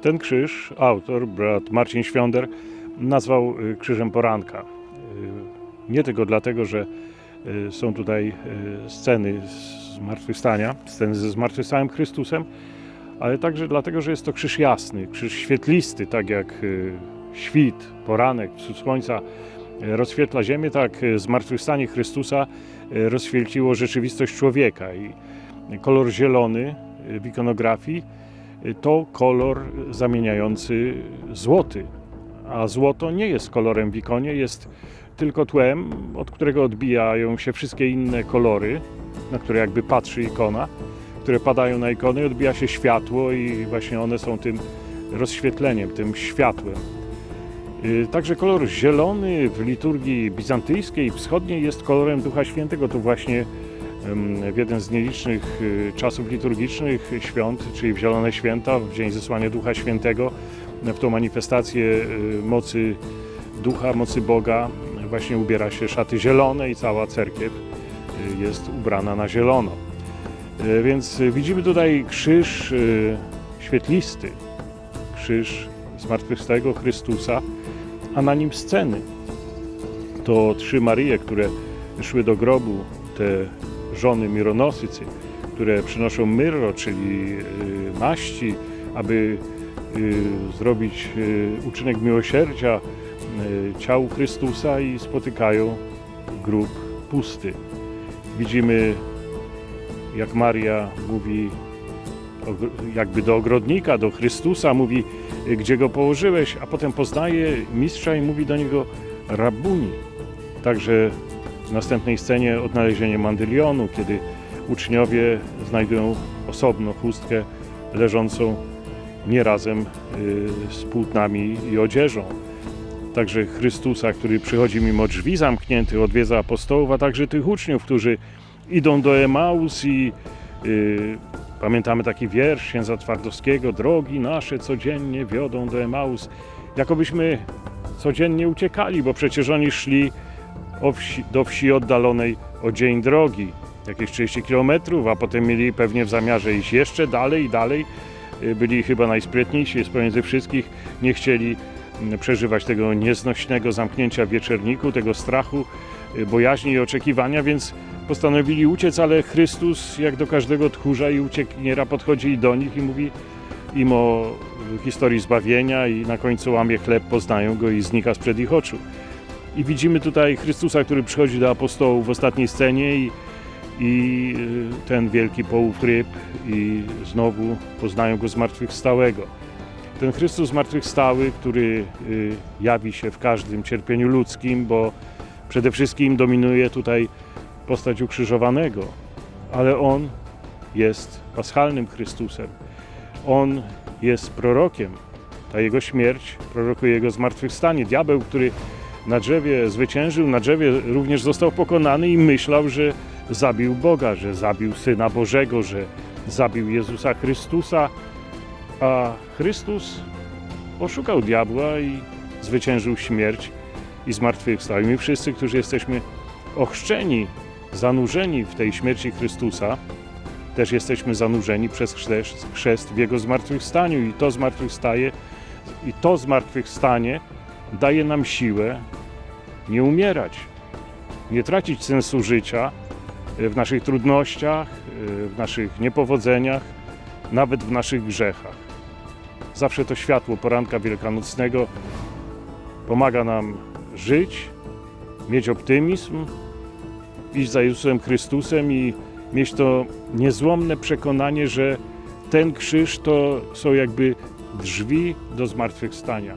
Ten krzyż autor, brat Marcin Świąder, nazwał y, krzyżem poranka. Y, Nie tylko dlatego, że y, są tutaj sceny zmartwychwstania, sceny ze zmartwychwstałym Chrystusem, ale także dlatego, że jest to krzyż jasny, krzyż świetlisty, tak jak świt, poranek, wschód słońca rozświetla ziemię, tak zmartwychwstanie Chrystusa rozświetliło rzeczywistość człowieka. I kolor zielony w ikonografii to kolor zamieniający złoty, a złoto nie jest kolorem w ikonie, jest tylko tłem, od którego odbijają się wszystkie inne kolory, na które jakby patrzy ikona, które padają na ikony, odbija się światło i właśnie one są tym rozświetleniem, tym światłem. Y, Także kolor zielony w liturgii bizantyjskiej, wschodniej jest kolorem Ducha Świętego. To właśnie w jeden z nielicznych y, czasów liturgicznych świąt, czyli w Zielone Święta, w Dzień Zesłania Ducha Świętego, w tą manifestację y, mocy Ducha, mocy Boga właśnie ubiera się szaty zielone i cała cerkiew y, jest ubrana na zielono. Y, Więc widzimy tutaj krzyż świetlisty, krzyż zmartwychwstałego Chrystusa, a na nim sceny. To trzy Maryje, które szły do grobu, te żony mironosycy, które przynoszą myrro, czyli y, maści, aby y, zrobić y, uczynek miłosierdzia ciału Chrystusa i spotykają grób pusty. Widzimy, jak Maria mówi jakby do ogrodnika, do Chrystusa, mówi, gdzie go położyłeś, a potem poznaje mistrza i mówi do niego rabuni. Także w następnej scenie odnalezienie mandylionu, kiedy uczniowie znajdują osobno chustkę leżącą nie razem y, z płótnami i odzieżą. Także Chrystusa, który przychodzi mimo drzwi zamkniętych, odwiedza apostołów, a także tych uczniów, którzy idą do Emaus i y, pamiętamy taki wiersz księdza Twardowskiego, drogi nasze codziennie wiodą do Emaus. Jakobyśmy codziennie uciekali, bo przecież oni szli wsi, do wsi oddalonej o dzień drogi, jakieś 30 km, a potem mieli pewnie w zamiarze iść jeszcze dalej i dalej. Y, Byli chyba najsprytniejsi z pomiędzy wszystkich, nie chcieli mm, przeżywać tego nieznośnego zamknięcia w wieczerniku, tego strachu, y, bojaźni i oczekiwania, więc postanowili uciec, ale Chrystus, jak do każdego tchórza i uciekniera, podchodzi do nich i mówi im o historii zbawienia i na końcu łamie chleb, poznają go i znika sprzed ich oczu. I widzimy tutaj Chrystusa, który przychodzi do apostołów w ostatniej scenie i, i y, ten wielki połów ryb i znowu poznają go zmartwychwstałego. Ten Chrystus zmartwychwstały, który y, jawi się w każdym cierpieniu ludzkim, bo przede wszystkim dominuje tutaj postać ukrzyżowanego, ale On jest paschalnym Chrystusem. On jest prorokiem. Ta Jego śmierć prorokuje Jego zmartwychwstanie. Diabeł, który na drzewie zwyciężył, na drzewie również został pokonany i myślał, że zabił Boga, że zabił Syna Bożego, że zabił Jezusa Chrystusa, a Chrystus oszukał diabła i zwyciężył śmierć i zmartwychwstał. I my wszyscy, którzy jesteśmy ochrzczeni, zanurzeni w tej śmierci Chrystusa, też jesteśmy zanurzeni przez chrzest, chrzest w Jego zmartwychwstaniu i to zmartwychwstaje i to zmartwychwstanie daje nam siłę nie umierać, nie tracić sensu życia e, w naszych trudnościach, e, w naszych niepowodzeniach, nawet w naszych grzechach. Zawsze to światło poranka wielkanocnego pomaga nam żyć, mieć optymizm, iść za Jezusem Chrystusem i mieć to niezłomne przekonanie, że ten krzyż to są jakby drzwi do zmartwychwstania.